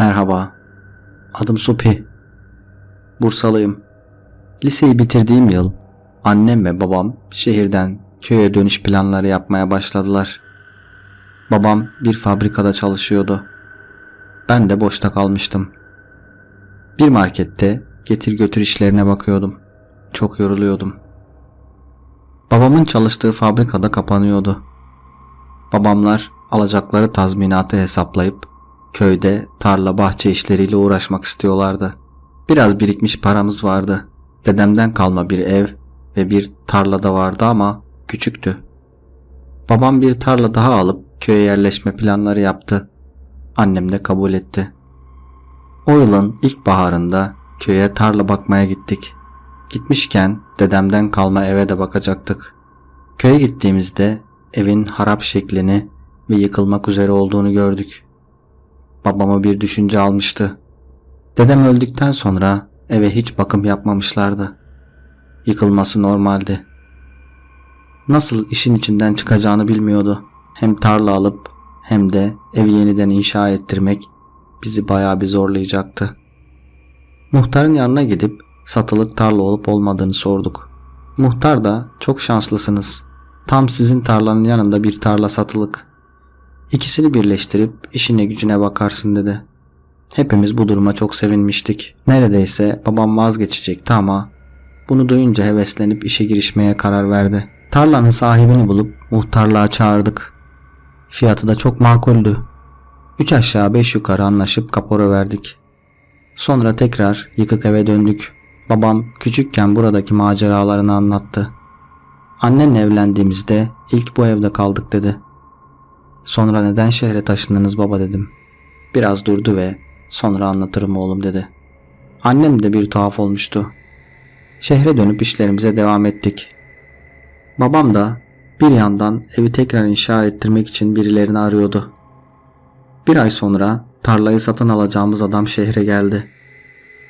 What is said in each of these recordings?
Merhaba. Adım Supi. Bursalıyım. Liseyi bitirdiğim yıl annem ve babam şehirden köye dönüş planları yapmaya başladılar. Babam bir fabrikada çalışıyordu. Ben de boşta kalmıştım. Bir markette getir götür işlerine bakıyordum. Çok yoruluyordum. Babamın çalıştığı fabrikada kapanıyordu. Babamlar alacakları tazminatı hesaplayıp köyde tarla bahçe işleriyle uğraşmak istiyorlardı. Biraz birikmiş paramız vardı. Dedemden kalma bir ev ve bir tarla da vardı ama küçüktü. Babam bir tarla daha alıp köye yerleşme planları yaptı. Annem de kabul etti. O yılın ilk baharında köye tarla bakmaya gittik. Gitmişken dedemden kalma eve de bakacaktık. Köye gittiğimizde evin harap şeklini ve yıkılmak üzere olduğunu gördük. Babamı bir düşünce almıştı. Dedem öldükten sonra eve hiç bakım yapmamışlardı. Yıkılması normaldi. Nasıl işin içinden çıkacağını bilmiyordu. Hem tarla alıp hem de evi yeniden inşa ettirmek bizi bayağı bir zorlayacaktı. Muhtarın yanına gidip satılık tarla olup olmadığını sorduk. Muhtar da çok şanslısınız. Tam sizin tarlanın yanında bir tarla satılık. İkisini birleştirip işine gücüne bakarsın dedi. Hepimiz bu duruma çok sevinmiştik. Neredeyse babam vazgeçecekti ama bunu duyunca heveslenip işe girişmeye karar verdi. Tarlanın sahibini bulup muhtarlığa çağırdık. Fiyatı da çok makuldü. Üç aşağı beş yukarı anlaşıp kapora verdik. Sonra tekrar yıkık eve döndük. Babam küçükken buradaki maceralarını anlattı. Annenle evlendiğimizde ilk bu evde kaldık dedi. Sonra neden şehre taşındınız baba dedim. Biraz durdu ve sonra anlatırım oğlum dedi. Annem de bir tuhaf olmuştu. Şehre dönüp işlerimize devam ettik. Babam da bir yandan evi tekrar inşa ettirmek için birilerini arıyordu. Bir ay sonra tarlayı satın alacağımız adam şehre geldi.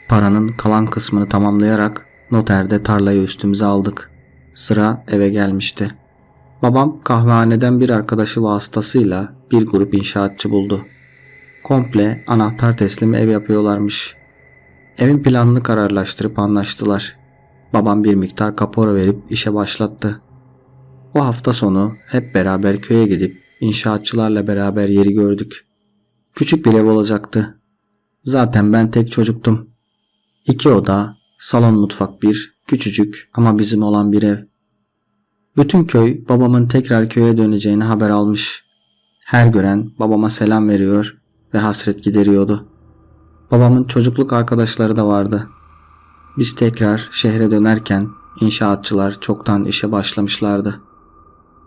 Paranın kalan kısmını tamamlayarak noterde tarlayı üstümüze aldık. Sıra eve gelmişti. Babam kahvehaneden bir arkadaşı vasıtasıyla bir grup inşaatçı buldu. Komple anahtar teslim ev yapıyorlarmış. Evin planını kararlaştırıp anlaştılar. Babam bir miktar kapora verip işe başlattı. O hafta sonu hep beraber köye gidip inşaatçılarla beraber yeri gördük. Küçük bir ev olacaktı. Zaten ben tek çocuktum. İki oda, salon mutfak bir, küçücük ama bizim olan bir ev. Bütün köy babamın tekrar köye döneceğini haber almış. Her gören babama selam veriyor ve hasret gideriyordu. Babamın çocukluk arkadaşları da vardı. Biz tekrar şehre dönerken inşaatçılar çoktan işe başlamışlardı.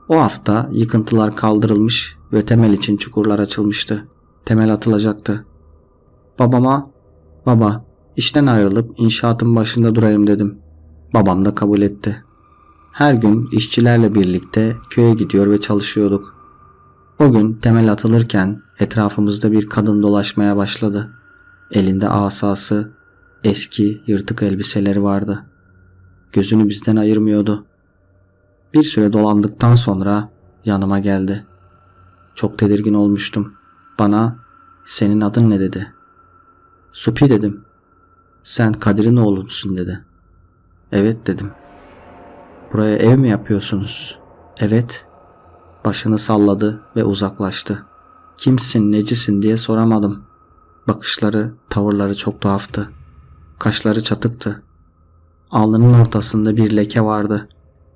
O hafta yıkıntılar kaldırılmış ve temel için çukurlar açılmıştı. Temel atılacaktı. Babama, baba işten ayrılıp inşaatın başında durayım dedim. Babam da kabul etti. Her gün işçilerle birlikte köye gidiyor ve çalışıyorduk. O gün temel atılırken etrafımızda bir kadın dolaşmaya başladı. Elinde asası, eski yırtık elbiseleri vardı. Gözünü bizden ayırmıyordu. Bir süre dolandıktan sonra yanıma geldi. Çok tedirgin olmuştum. Bana senin adın ne dedi. Supi dedim. Sen Kadir'in oğlusun dedi. Evet dedim. Buraya ev mi yapıyorsunuz? Evet. Başını salladı ve uzaklaştı. Kimsin, necisin diye soramadım. Bakışları, tavırları çok tuhaftı. Kaşları çatıktı. Alnının ortasında bir leke vardı.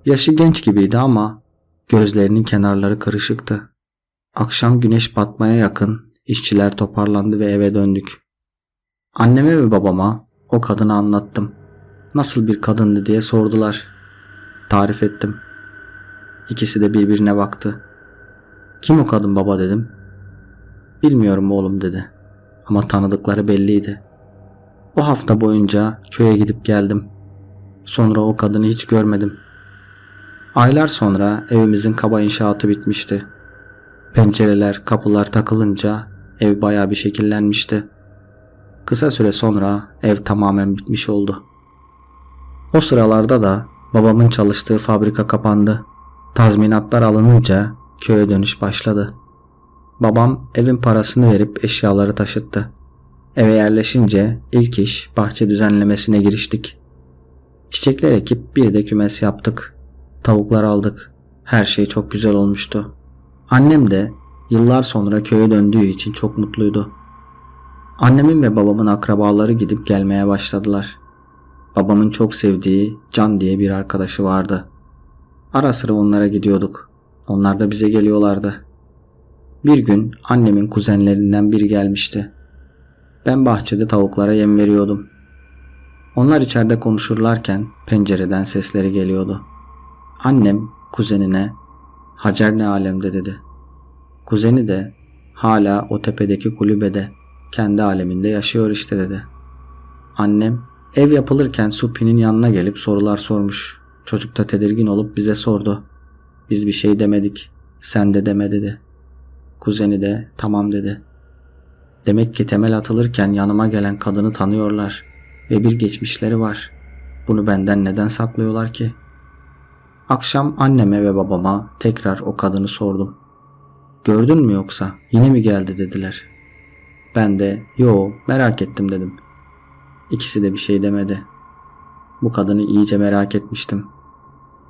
Yaşı genç gibiydi ama gözlerinin kenarları kırışıktı. Akşam güneş batmaya yakın işçiler toparlandı ve eve döndük. Anneme ve babama o kadını anlattım. Nasıl bir kadındı diye sordular. Tarif ettim. İkisi de birbirine baktı. Kim o kadın baba dedim. Bilmiyorum oğlum dedi. Ama tanıdıkları belliydi. O hafta boyunca köye gidip geldim. Sonra o kadını hiç görmedim. Aylar sonra evimizin kaba inşaatı bitmişti. Pencereler, kapılar takılınca ev baya bir şekillenmişti. Kısa süre sonra ev tamamen bitmiş oldu. O sıralarda da babamın çalıştığı fabrika kapandı. Tazminatlar alınınca köye dönüş başladı. Babam evin parasını verip eşyaları taşıttı. Eve yerleşince ilk iş bahçe düzenlemesine giriştik. Çiçekler ekip bir de kümes yaptık. Tavuklar aldık. Her şey çok güzel olmuştu. Annem de yıllar sonra köye döndüğü için çok mutluydu. Annemin ve babamın akrabaları gidip gelmeye başladılar. Babamın çok sevdiği Can diye bir arkadaşı vardı. Ara sıra onlara gidiyorduk. Onlar da bize geliyorlardı. Bir gün annemin kuzenlerinden biri gelmişti. Ben bahçede tavuklara yem veriyordum. Onlar içeride konuşurlarken pencereden sesleri geliyordu. Annem kuzenine Hacer ne alemde dedi. Kuzeni de hala o tepedeki kulübede kendi aleminde yaşıyor işte dedi. Annem ev yapılırken Supi'nin yanına gelip sorular sormuş. Çocuk da tedirgin olup bize sordu. Biz bir şey demedik. Sen de deme dedi. Kuzeni de tamam dedi. Demek ki temel atılırken yanıma gelen kadını tanıyorlar ve bir geçmişleri var. Bunu benden neden saklıyorlar ki? Akşam anneme ve babama tekrar o kadını sordum. Gördün mü yoksa yine mi geldi dediler. Ben de yo merak ettim dedim. İkisi de bir şey demedi. Bu kadını iyice merak etmiştim.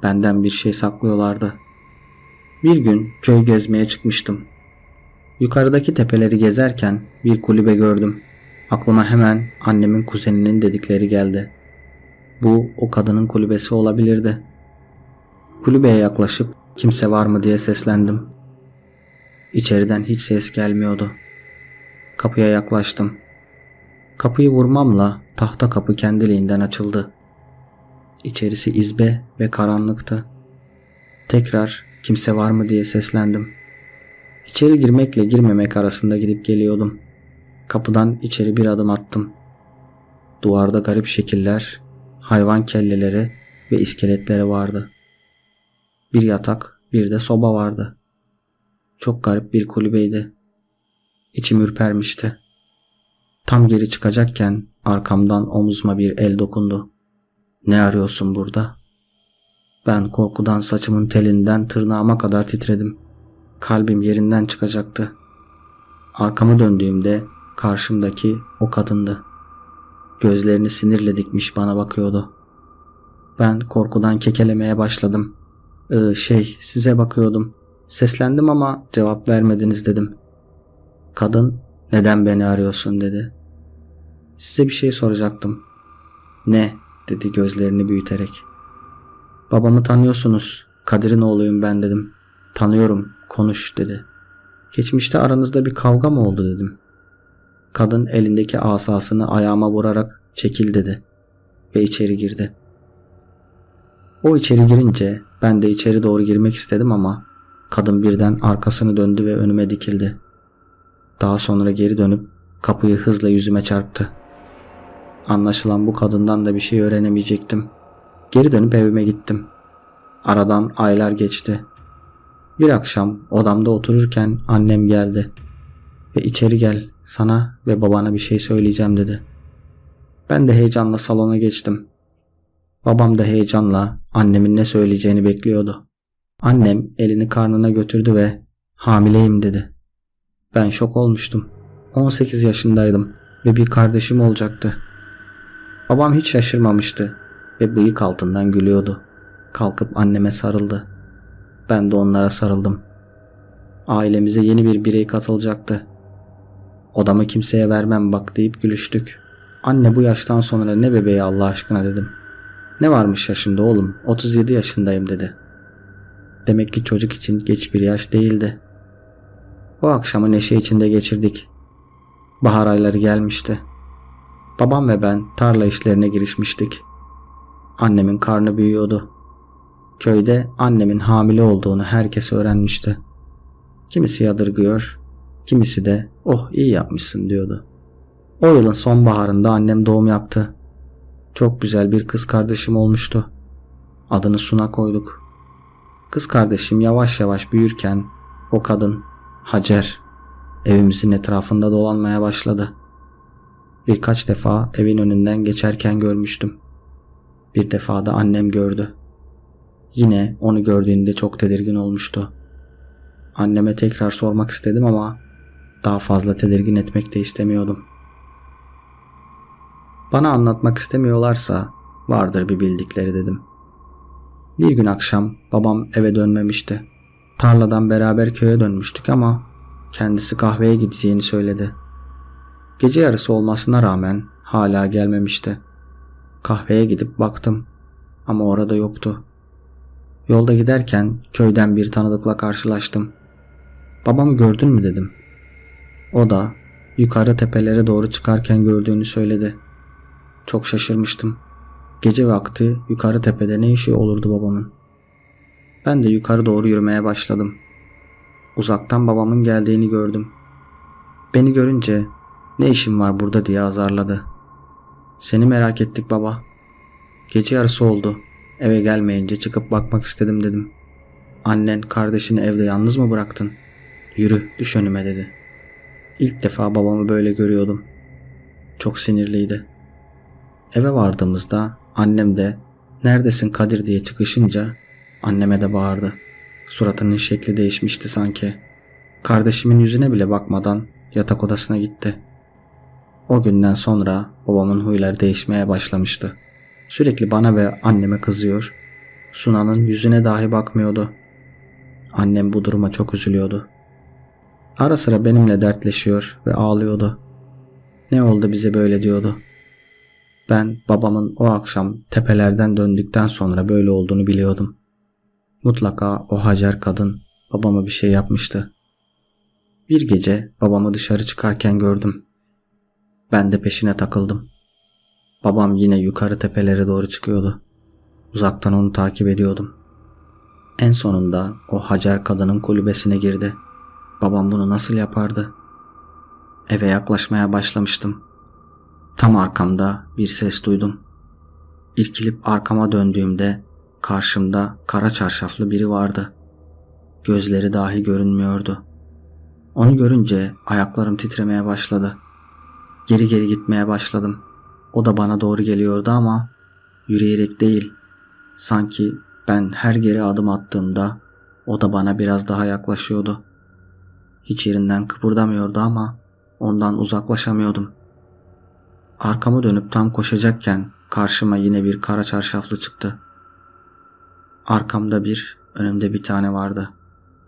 Benden bir şey saklıyorlardı. Bir gün köy gezmeye çıkmıştım. Yukarıdaki tepeleri gezerken bir kulübe gördüm. Aklıma hemen annemin kuzeninin dedikleri geldi. Bu o kadının kulübesi olabilirdi. Kulübeye yaklaşıp kimse var mı diye seslendim. İçeriden hiç ses gelmiyordu. Kapıya yaklaştım. Kapıyı vurmamla tahta kapı kendiliğinden açıldı. İçerisi izbe ve karanlıktı. Tekrar kimse var mı diye seslendim. İçeri girmekle girmemek arasında gidip geliyordum. Kapıdan içeri bir adım attım. Duvarda garip şekiller, hayvan kelleleri ve iskeletleri vardı. Bir yatak, bir de soba vardı. Çok garip bir kulübeydi. İçim ürpermişti. Tam geri çıkacakken arkamdan omuzuma bir el dokundu. Ne arıyorsun burada? Ben korkudan saçımın telinden tırnağıma kadar titredim. Kalbim yerinden çıkacaktı. Arkamı döndüğümde karşımdaki o kadındı. Gözlerini sinirle dikmiş bana bakıyordu. Ben korkudan kekelemeye başladım. Ee, şey size bakıyordum. Seslendim ama cevap vermediniz dedim. Kadın neden beni arıyorsun dedi. Size bir şey soracaktım. Ne dedi gözlerini büyüterek. Babamı tanıyorsunuz. Kadir'in oğluyum ben dedim. Tanıyorum konuş dedi. Geçmişte aranızda bir kavga mı oldu dedim. Kadın elindeki asasını ayağıma vurarak çekil dedi ve içeri girdi. O içeri girince ben de içeri doğru girmek istedim ama kadın birden arkasını döndü ve önüme dikildi. Daha sonra geri dönüp kapıyı hızla yüzüme çarptı. Anlaşılan bu kadından da bir şey öğrenemeyecektim. Geri dönüp evime gittim. Aradan aylar geçti. Bir akşam odamda otururken annem geldi ve içeri gel sana ve babana bir şey söyleyeceğim dedi. Ben de heyecanla salona geçtim. Babam da heyecanla annemin ne söyleyeceğini bekliyordu. Annem elini karnına götürdü ve hamileyim dedi. Ben şok olmuştum. 18 yaşındaydım ve bir kardeşim olacaktı. Babam hiç şaşırmamıştı ve bıyık altından gülüyordu. Kalkıp anneme sarıldı. Ben de onlara sarıldım. Ailemize yeni bir birey katılacaktı. Odamı kimseye vermem bak deyip gülüştük. Anne bu yaştan sonra ne bebeği Allah aşkına dedim. Ne varmış yaşımda oğlum 37 yaşındayım dedi. Demek ki çocuk için geç bir yaş değildi. O akşamı neşe içinde geçirdik. Bahar ayları gelmişti. Babam ve ben tarla işlerine girişmiştik. Annemin karnı büyüyordu. Köyde annemin hamile olduğunu herkes öğrenmişti. Kimisi yadırgıyor, kimisi de oh iyi yapmışsın diyordu. O yılın sonbaharında annem doğum yaptı. Çok güzel bir kız kardeşim olmuştu. Adını Suna koyduk. Kız kardeşim yavaş yavaş büyürken o kadın Hacer evimizin etrafında dolanmaya başladı. Birkaç defa evin önünden geçerken görmüştüm. Bir defa da annem gördü. Yine onu gördüğünde çok tedirgin olmuştu. Anneme tekrar sormak istedim ama daha fazla tedirgin etmek de istemiyordum. Bana anlatmak istemiyorlarsa vardır bir bildikleri dedim. Bir gün akşam babam eve dönmemişti. Tarladan beraber köye dönmüştük ama kendisi kahveye gideceğini söyledi. Gece yarısı olmasına rağmen hala gelmemişti. Kahveye gidip baktım ama orada yoktu. Yolda giderken köyden bir tanıdıkla karşılaştım. Babamı gördün mü dedim. O da yukarı tepelere doğru çıkarken gördüğünü söyledi. Çok şaşırmıştım. Gece vakti yukarı tepede ne işi olurdu babamın? Ben de yukarı doğru yürümeye başladım. Uzaktan babamın geldiğini gördüm. Beni görünce ne işin var burada diye azarladı. Seni merak ettik baba. Gece yarısı oldu. Eve gelmeyince çıkıp bakmak istedim dedim. Annen kardeşini evde yalnız mı bıraktın? Yürü düş önüme dedi. İlk defa babamı böyle görüyordum. Çok sinirliydi. Eve vardığımızda annem de neredesin Kadir diye çıkışınca anneme de bağırdı. Suratının şekli değişmişti sanki. Kardeşimin yüzüne bile bakmadan yatak odasına gitti. O günden sonra babamın huyları değişmeye başlamıştı. Sürekli bana ve anneme kızıyor. Sunan'ın yüzüne dahi bakmıyordu. Annem bu duruma çok üzülüyordu. Ara sıra benimle dertleşiyor ve ağlıyordu. Ne oldu bize böyle diyordu. Ben babamın o akşam tepelerden döndükten sonra böyle olduğunu biliyordum. Mutlaka o Hacer kadın babama bir şey yapmıştı. Bir gece babamı dışarı çıkarken gördüm. Ben de peşine takıldım. Babam yine yukarı tepelere doğru çıkıyordu. Uzaktan onu takip ediyordum. En sonunda o Hacer kadının kulübesine girdi. Babam bunu nasıl yapardı? Eve yaklaşmaya başlamıştım. Tam arkamda bir ses duydum. İrkilip arkama döndüğümde karşımda kara çarşaflı biri vardı. Gözleri dahi görünmüyordu. Onu görünce ayaklarım titremeye başladı. Geri geri gitmeye başladım. O da bana doğru geliyordu ama yürüyerek değil. Sanki ben her geri adım attığımda o da bana biraz daha yaklaşıyordu. Hiç yerinden kıpırdamıyordu ama ondan uzaklaşamıyordum. Arkamı dönüp tam koşacakken karşıma yine bir kara çarşaflı çıktı. Arkamda bir, önümde bir tane vardı.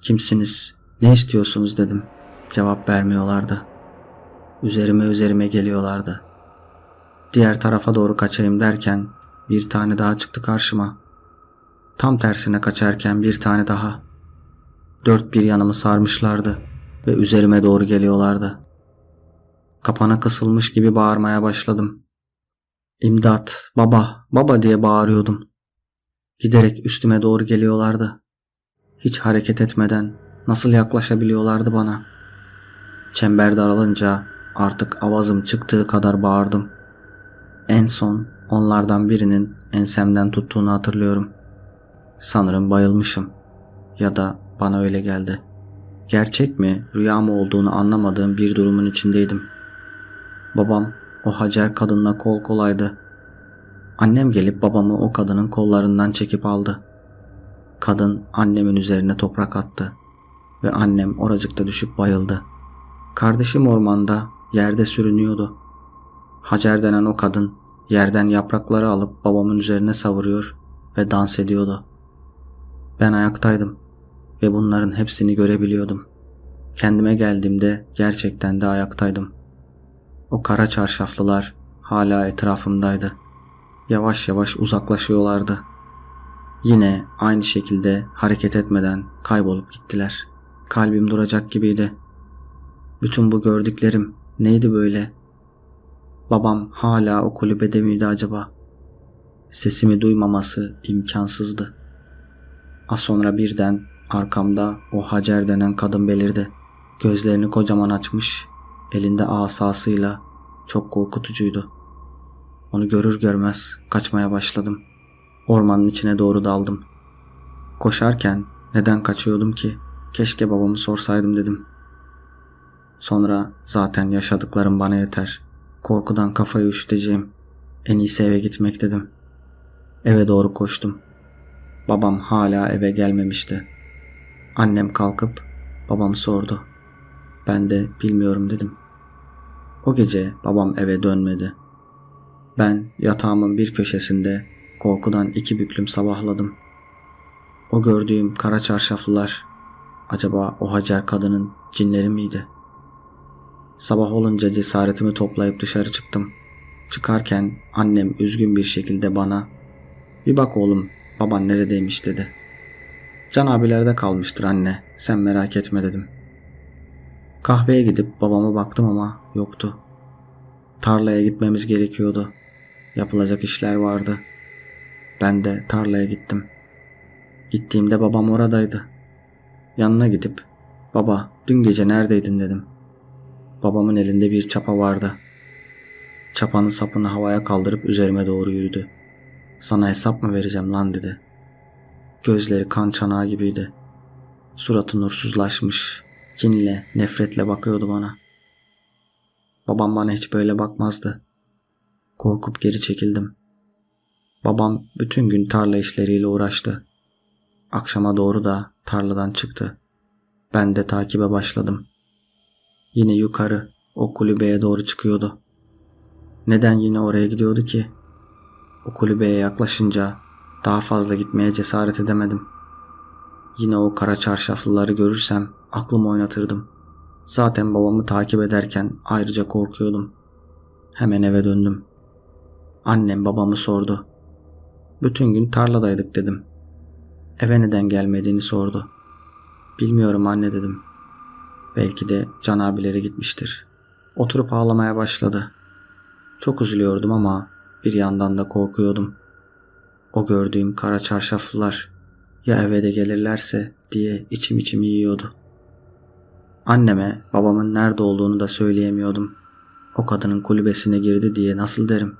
Kimsiniz? Ne istiyorsunuz dedim. Cevap vermiyorlardı. Üzerime üzerime geliyorlardı. Diğer tarafa doğru kaçayım derken bir tane daha çıktı karşıma. Tam tersine kaçarken bir tane daha. Dört bir yanımı sarmışlardı ve üzerime doğru geliyorlardı. Kapana kısılmış gibi bağırmaya başladım. İmdat, baba, baba diye bağırıyordum. Giderek üstüme doğru geliyorlardı. Hiç hareket etmeden nasıl yaklaşabiliyorlardı bana? Çember daralınca artık avazım çıktığı kadar bağırdım. En son onlardan birinin ensemden tuttuğunu hatırlıyorum. Sanırım bayılmışım ya da bana öyle geldi. Gerçek mi, rüya mı olduğunu anlamadığım bir durumun içindeydim. Babam o Hacer kadınla kol kolaydı. Annem gelip babamı o kadının kollarından çekip aldı. Kadın annemin üzerine toprak attı ve annem oracıkta düşüp bayıldı. Kardeşim ormanda yerde sürünüyordu. Hacer denen o kadın yerden yaprakları alıp babamın üzerine savuruyor ve dans ediyordu. Ben ayaktaydım ve bunların hepsini görebiliyordum. Kendime geldiğimde gerçekten de ayaktaydım. O kara çarşaflılar hala etrafımdaydı. Yavaş yavaş uzaklaşıyorlardı. Yine aynı şekilde hareket etmeden kaybolup gittiler. Kalbim duracak gibiydi. Bütün bu gördüklerim neydi böyle? Babam hala o kulübede miydi acaba? Sesimi duymaması imkansızdı. Az sonra birden arkamda o Hacer denen kadın belirdi. Gözlerini kocaman açmış, elinde asasıyla çok korkutucuydu. Onu görür görmez kaçmaya başladım. Ormanın içine doğru daldım. Koşarken neden kaçıyordum ki? Keşke babamı sorsaydım dedim. Sonra zaten yaşadıklarım bana yeter. Korkudan kafayı üşüteceğim. En iyisi eve gitmek dedim. Eve doğru koştum. Babam hala eve gelmemişti. Annem kalkıp babamı sordu. Ben de bilmiyorum dedim. O gece babam eve dönmedi. Ben yatağımın bir köşesinde korkudan iki büklüm sabahladım. O gördüğüm kara çarşaflılar acaba o Hacer kadının cinleri miydi? Sabah olunca cesaretimi toplayıp dışarı çıktım. Çıkarken annem üzgün bir şekilde bana bir bak oğlum baban neredeymiş dedi. Can abilerde kalmıştır anne sen merak etme dedim. Kahveye gidip babama baktım ama yoktu. Tarlaya gitmemiz gerekiyordu. Yapılacak işler vardı. Ben de tarlaya gittim. Gittiğimde babam oradaydı. Yanına gidip baba dün gece neredeydin dedim. Babamın elinde bir çapa vardı. Çapanın sapını havaya kaldırıp üzerime doğru yürüdü. Sana hesap mı vereceğim lan dedi. Gözleri kan çanağı gibiydi. Suratı nursuzlaşmış, kinle, nefretle bakıyordu bana. Babam bana hiç böyle bakmazdı. Korkup geri çekildim. Babam bütün gün tarla işleriyle uğraştı. Akşama doğru da tarladan çıktı. Ben de takibe başladım. Yine yukarı o kulübeye doğru çıkıyordu. Neden yine oraya gidiyordu ki? O kulübeye yaklaşınca daha fazla gitmeye cesaret edemedim. Yine o kara çarşaflıları görürsem aklımı oynatırdım. Zaten babamı takip ederken ayrıca korkuyordum. Hemen eve döndüm. Annem babamı sordu. Bütün gün tarladaydık dedim. Eve neden gelmediğini sordu. Bilmiyorum anne dedim. Belki de Can abileri gitmiştir. Oturup ağlamaya başladı. Çok üzülüyordum ama bir yandan da korkuyordum. O gördüğüm kara çarşaflılar ya eve de gelirlerse diye içim içimi yiyordu. Anneme babamın nerede olduğunu da söyleyemiyordum. O kadının kulübesine girdi diye nasıl derim?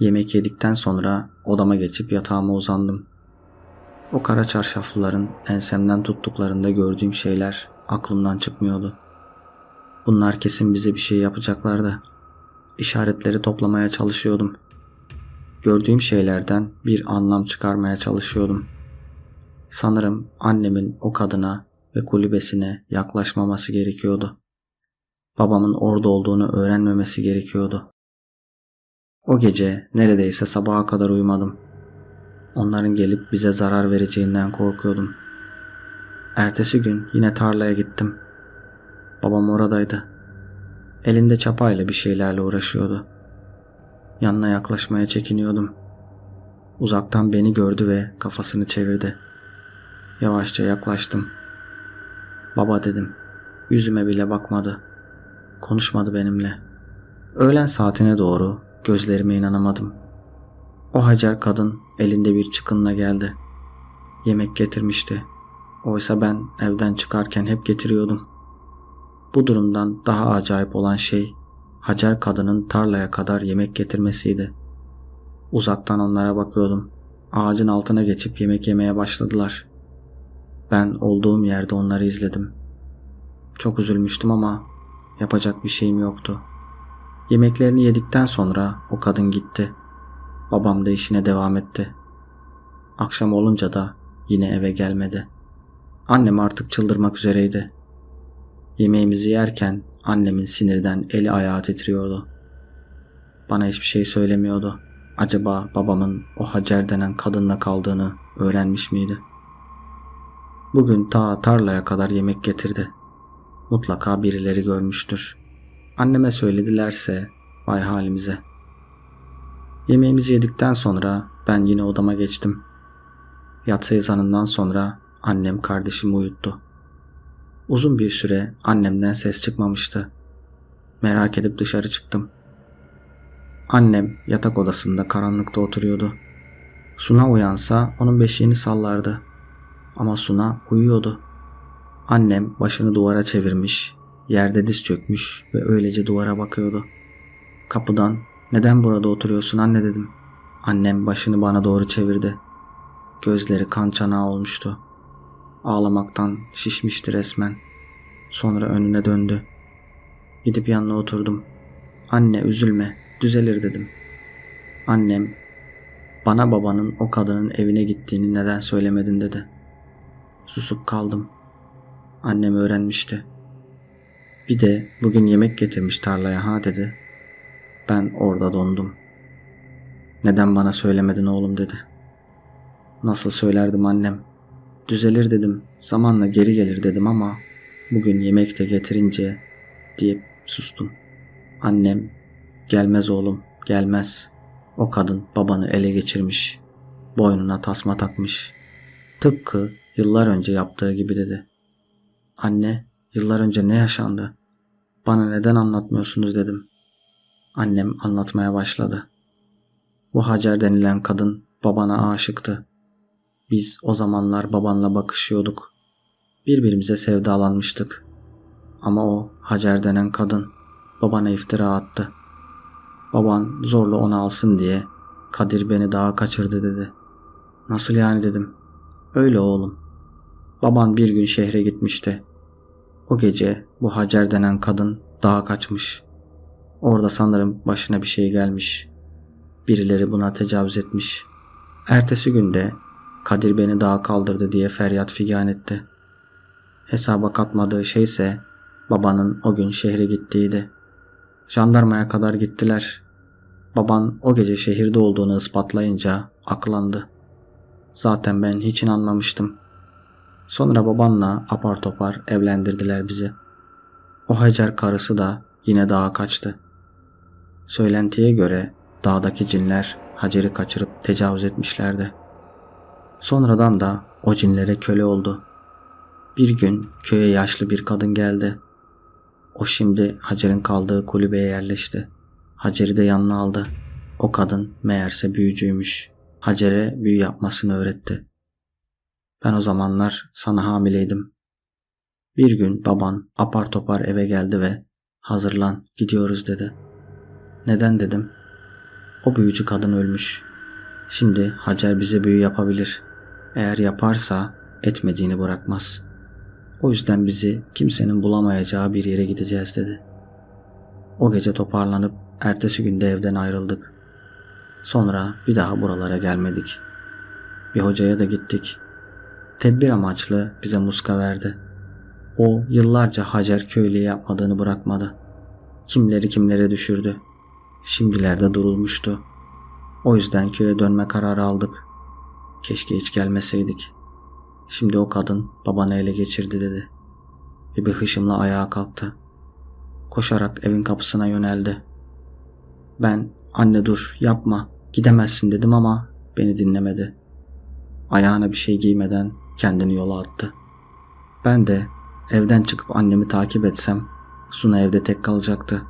Yemek yedikten sonra odama geçip yatağıma uzandım. O kara çarşaflıların ensemden tuttuklarında gördüğüm şeyler aklımdan çıkmıyordu. Bunlar kesin bize bir şey yapacaklardı. İşaretleri toplamaya çalışıyordum. Gördüğüm şeylerden bir anlam çıkarmaya çalışıyordum. Sanırım annemin o kadına ve kulübesine yaklaşmaması gerekiyordu. Babamın orada olduğunu öğrenmemesi gerekiyordu. O gece neredeyse sabaha kadar uyumadım. Onların gelip bize zarar vereceğinden korkuyordum. Ertesi gün yine tarlaya gittim. Babam oradaydı. Elinde çapayla bir şeylerle uğraşıyordu. Yanına yaklaşmaya çekiniyordum. Uzaktan beni gördü ve kafasını çevirdi. Yavaşça yaklaştım. Baba dedim. Yüzüme bile bakmadı. Konuşmadı benimle. Öğlen saatine doğru gözlerime inanamadım. O Hacer kadın elinde bir çıkınla geldi. Yemek getirmişti. Oysa ben evden çıkarken hep getiriyordum. Bu durumdan daha acayip olan şey Hacer kadının tarlaya kadar yemek getirmesiydi. Uzaktan onlara bakıyordum. Ağacın altına geçip yemek yemeye başladılar. Ben olduğum yerde onları izledim. Çok üzülmüştüm ama yapacak bir şeyim yoktu. Yemeklerini yedikten sonra o kadın gitti. Babam da işine devam etti. Akşam olunca da yine eve gelmedi. Annem artık çıldırmak üzereydi. Yemeğimizi yerken annemin sinirden eli ayağı titriyordu. Bana hiçbir şey söylemiyordu. Acaba babamın o Hacer denen kadınla kaldığını öğrenmiş miydi? Bugün ta tarlaya kadar yemek getirdi. Mutlaka birileri görmüştür. Anneme söyledilerse vay halimize. Yemeğimizi yedikten sonra ben yine odama geçtim. Yatsı ezanından sonra annem kardeşimi uyuttu. Uzun bir süre annemden ses çıkmamıştı. Merak edip dışarı çıktım. Annem yatak odasında karanlıkta oturuyordu. Suna uyansa onun beşiğini sallardı. Ama Suna uyuyordu. Annem başını duvara çevirmiş, yerde diz çökmüş ve öylece duvara bakıyordu. Kapıdan neden burada oturuyorsun anne dedim. Annem başını bana doğru çevirdi. Gözleri kan çanağı olmuştu. Ağlamaktan şişmişti resmen. Sonra önüne döndü. Gidip yanına oturdum. Anne üzülme, düzelir dedim. Annem, bana babanın o kadının evine gittiğini neden söylemedin dedi. Susup kaldım. Annem öğrenmişti. Bir de bugün yemek getirmiş tarlaya ha dedi. Ben orada dondum. Neden bana söylemedin oğlum dedi. Nasıl söylerdim annem. Düzelir dedim. Zamanla geri gelir dedim ama bugün yemek de getirince deyip sustum. Annem gelmez oğlum gelmez. O kadın babanı ele geçirmiş. Boynuna tasma takmış. Tıpkı yıllar önce yaptığı gibi dedi. Anne yıllar önce ne yaşandı? Bana neden anlatmıyorsunuz dedim. Annem anlatmaya başladı. Bu Hacer denilen kadın babana aşıktı. Biz o zamanlar babanla bakışıyorduk. Birbirimize sevdalanmıştık. Ama o Hacer denen kadın babana iftira attı. Baban zorla onu alsın diye Kadir beni dağa kaçırdı dedi. Nasıl yani dedim. Öyle oğlum. Baban bir gün şehre gitmişti. O gece bu Hacer denen kadın dağa kaçmış. Orada sanırım başına bir şey gelmiş. Birileri buna tecavüz etmiş. Ertesi günde Kadir beni dağa kaldırdı diye feryat figan etti. Hesaba katmadığı şeyse babanın o gün şehre gittiğiydi. Jandarmaya kadar gittiler. Baban o gece şehirde olduğunu ispatlayınca aklandı. Zaten ben hiç inanmamıştım. Sonra babanla apar topar evlendirdiler bizi. O Hacer karısı da yine dağa kaçtı. Söylentiye göre dağdaki cinler Hacer'i kaçırıp tecavüz etmişlerdi. Sonradan da o cinlere köle oldu. Bir gün köye yaşlı bir kadın geldi. O şimdi Hacer'in kaldığı kulübeye yerleşti. Hacer'i de yanına aldı. O kadın meğerse büyücüymüş. Hacer'e büyü yapmasını öğretti. Ben o zamanlar sana hamileydim. Bir gün baban apar topar eve geldi ve hazırlan gidiyoruz dedi. Neden dedim. O büyücü kadın ölmüş. Şimdi Hacer bize büyü yapabilir. Eğer yaparsa etmediğini bırakmaz. O yüzden bizi kimsenin bulamayacağı bir yere gideceğiz dedi. O gece toparlanıp ertesi günde evden ayrıldık. Sonra bir daha buralara gelmedik. Bir hocaya da gittik. Tedbir amaçlı bize muska verdi. O yıllarca Hacer köylüye yapmadığını bırakmadı. Kimleri kimlere düşürdü. Şimdilerde durulmuştu. O yüzden köye dönme kararı aldık. Keşke hiç gelmeseydik. Şimdi o kadın babanı ele geçirdi dedi. Ve bir hışımla ayağa kalktı. Koşarak evin kapısına yöneldi. Ben anne dur yapma gidemezsin dedim ama beni dinlemedi. Ayağına bir şey giymeden kendini yola attı. Ben de evden çıkıp annemi takip etsem Suna evde tek kalacaktı.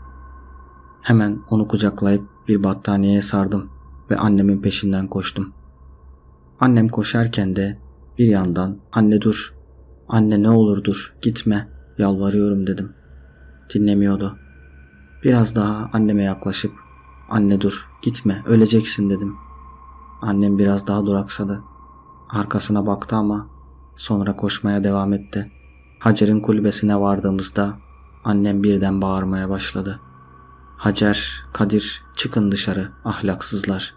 Hemen onu kucaklayıp bir battaniyeye sardım ve annemin peşinden koştum. Annem koşarken de bir yandan anne dur, anne ne olur dur, gitme, yalvarıyorum dedim. Dinlemiyordu. Biraz daha anneme yaklaşıp anne dur, gitme, öleceksin dedim. Annem biraz daha duraksadı. Arkasına baktı ama sonra koşmaya devam etti. Hacer'in kulübesine vardığımızda annem birden bağırmaya başladı. Hacer, Kadir çıkın dışarı ahlaksızlar.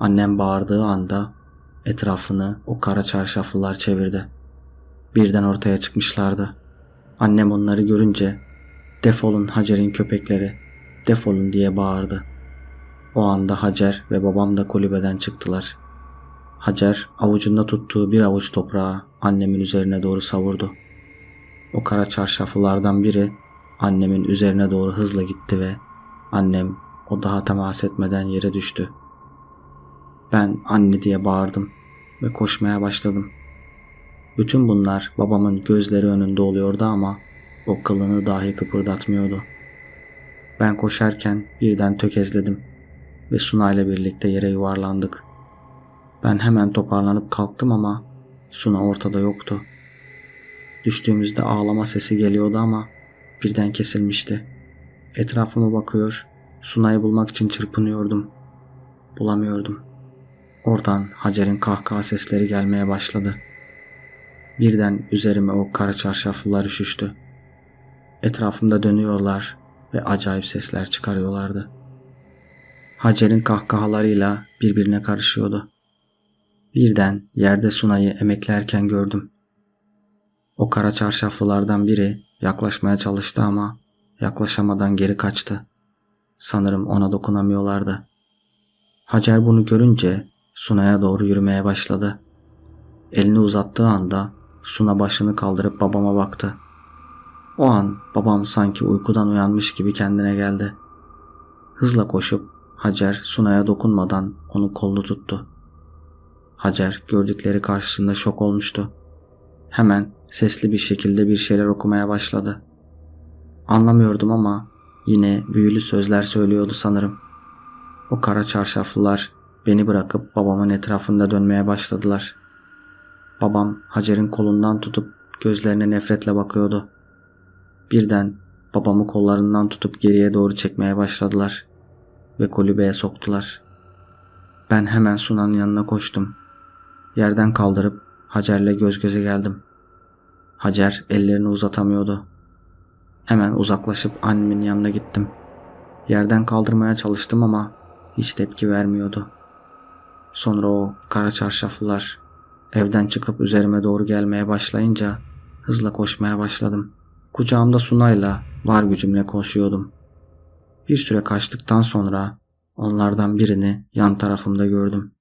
Annem bağırdığı anda etrafını o kara çarşaflılar çevirdi. Birden ortaya çıkmışlardı. Annem onları görünce defolun Hacer'in köpekleri defolun diye bağırdı. O anda Hacer ve babam da kulübeden çıktılar. Hacer avucunda tuttuğu bir avuç toprağı annemin üzerine doğru savurdu. O kara çarşaflılardan biri annemin üzerine doğru hızla gitti ve annem o daha temas etmeden yere düştü. Ben anne diye bağırdım ve koşmaya başladım. Bütün bunlar babamın gözleri önünde oluyordu ama o kılını dahi kıpırdatmıyordu. Ben koşarken birden tökezledim ve Suna ile birlikte yere yuvarlandık. Ben hemen toparlanıp kalktım ama Suna ortada yoktu. Düştüğümüzde ağlama sesi geliyordu ama birden kesilmişti. Etrafıma bakıyor, Suna'yı bulmak için çırpınıyordum. Bulamıyordum. Oradan Hacer'in kahkaha sesleri gelmeye başladı. Birden üzerime o kara çarşaflılar üşüştü. Etrafımda dönüyorlar ve acayip sesler çıkarıyorlardı. Hacer'in kahkahalarıyla birbirine karışıyordu. Birden yerde Sunay'ı emeklerken gördüm. O kara çarşaflılardan biri yaklaşmaya çalıştı ama yaklaşamadan geri kaçtı. Sanırım ona dokunamıyorlardı. Hacer bunu görünce Suna'ya doğru yürümeye başladı. Elini uzattığı anda Suna başını kaldırıp babama baktı. O an babam sanki uykudan uyanmış gibi kendine geldi. Hızla koşup Hacer Suna'ya dokunmadan onu kollu tuttu. Hacer gördükleri karşısında şok olmuştu. Hemen sesli bir şekilde bir şeyler okumaya başladı. Anlamıyordum ama yine büyülü sözler söylüyordu sanırım. O kara çarşaflılar beni bırakıp babamın etrafında dönmeye başladılar. Babam Hacer'in kolundan tutup gözlerine nefretle bakıyordu. Birden babamı kollarından tutup geriye doğru çekmeye başladılar ve kulübeye soktular. Ben hemen Suna'nın yanına koştum. Yerden kaldırıp Hacer'le göz göze geldim. Hacer ellerini uzatamıyordu. Hemen uzaklaşıp annemin yanına gittim. Yerden kaldırmaya çalıştım ama hiç tepki vermiyordu. Sonra o kara çarşaflılar evden çıkıp üzerime doğru gelmeye başlayınca hızla koşmaya başladım. Kucağımda Sunay'la var gücümle koşuyordum. Bir süre kaçtıktan sonra onlardan birini yan tarafımda gördüm.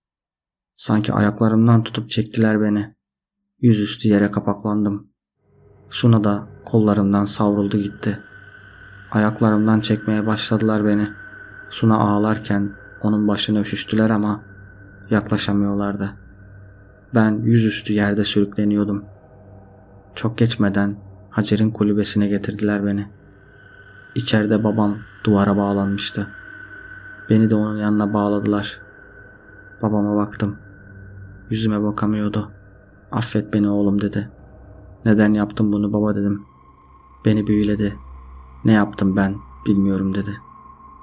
Sanki ayaklarımdan tutup çektiler beni. Yüzüstü yere kapaklandım. Suna da kollarımdan savruldu gitti. Ayaklarımdan çekmeye başladılar beni. Suna ağlarken onun başını öşüştüler ama yaklaşamıyorlardı. Ben yüzüstü yerde sürükleniyordum. Çok geçmeden Hacer'in kulübesine getirdiler beni. İçeride babam duvara bağlanmıştı. Beni de onun yanına bağladılar. Babama baktım. Yüzüme bakamıyordu. Affet beni oğlum dedi. Neden yaptım bunu baba dedim. Beni büyüledi. Ne yaptım ben bilmiyorum dedi.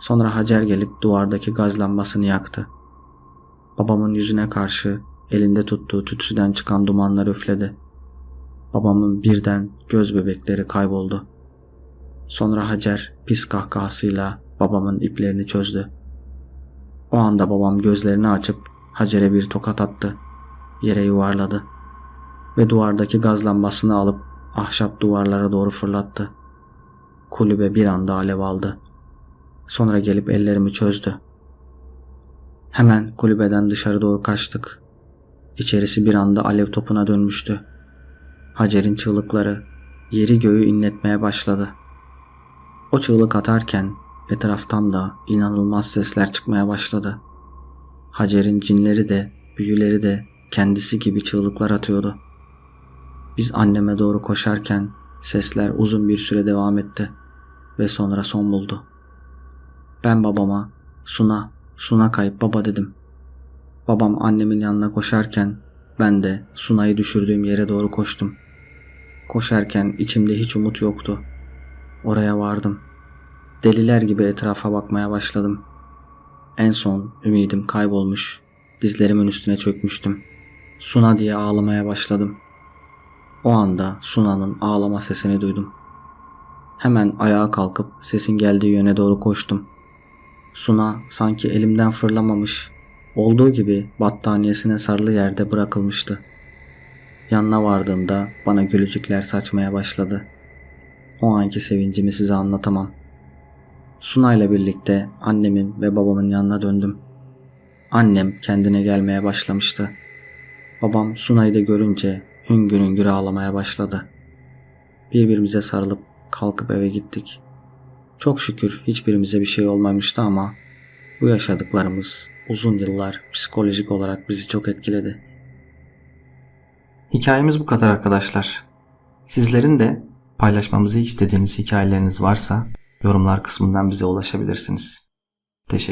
Sonra Hacer gelip duvardaki gaz lambasını yaktı. Babamın yüzüne karşı elinde tuttuğu tütsüden çıkan dumanlar üfledi. Babamın birden göz bebekleri kayboldu. Sonra Hacer pis kahkahasıyla babamın iplerini çözdü. O anda babam gözlerini açıp Hacer'e bir tokat attı. Yere yuvarladı. Ve duvardaki gaz lambasını alıp ahşap duvarlara doğru fırlattı. Kulübe bir anda alev aldı. Sonra gelip ellerimi çözdü. Hemen kulübeden dışarı doğru kaçtık. İçerisi bir anda alev topuna dönmüştü. Hacer'in çığlıkları yeri göğü inletmeye başladı. O çığlık atarken etraftan da inanılmaz sesler çıkmaya başladı. Hacer'in cinleri de büyüleri de kendisi gibi çığlıklar atıyordu. Biz anneme doğru koşarken sesler uzun bir süre devam etti ve sonra son buldu. Ben babama Suna, Suna kayıp baba dedim. Babam annemin yanına koşarken ben de Suna'yı düşürdüğüm yere doğru koştum. Koşarken içimde hiç umut yoktu. Oraya vardım. Deliler gibi etrafa bakmaya başladım. En son ümidim kaybolmuş. Dizlerimin üstüne çökmüştüm. Suna diye ağlamaya başladım. O anda Suna'nın ağlama sesini duydum. Hemen ayağa kalkıp sesin geldiği yöne doğru koştum. Suna sanki elimden fırlamamış, olduğu gibi battaniyesine sarılı yerde bırakılmıştı. Yanına vardığımda bana gülücükler saçmaya başladı. O anki sevincimi size anlatamam. Suna ile birlikte annemin ve babamın yanına döndüm. Annem kendine gelmeye başlamıştı. Babam Sunay'ı da görünce hüngür hüngür ağlamaya başladı. Birbirimize sarılıp kalkıp eve gittik. Çok şükür hiçbirimize bir şey olmamıştı ama bu yaşadıklarımız uzun yıllar psikolojik olarak bizi çok etkiledi. Hikayemiz bu kadar arkadaşlar. Sizlerin de paylaşmamızı istediğiniz hikayeleriniz varsa yorumlar kısmından bize ulaşabilirsiniz. Teşekkür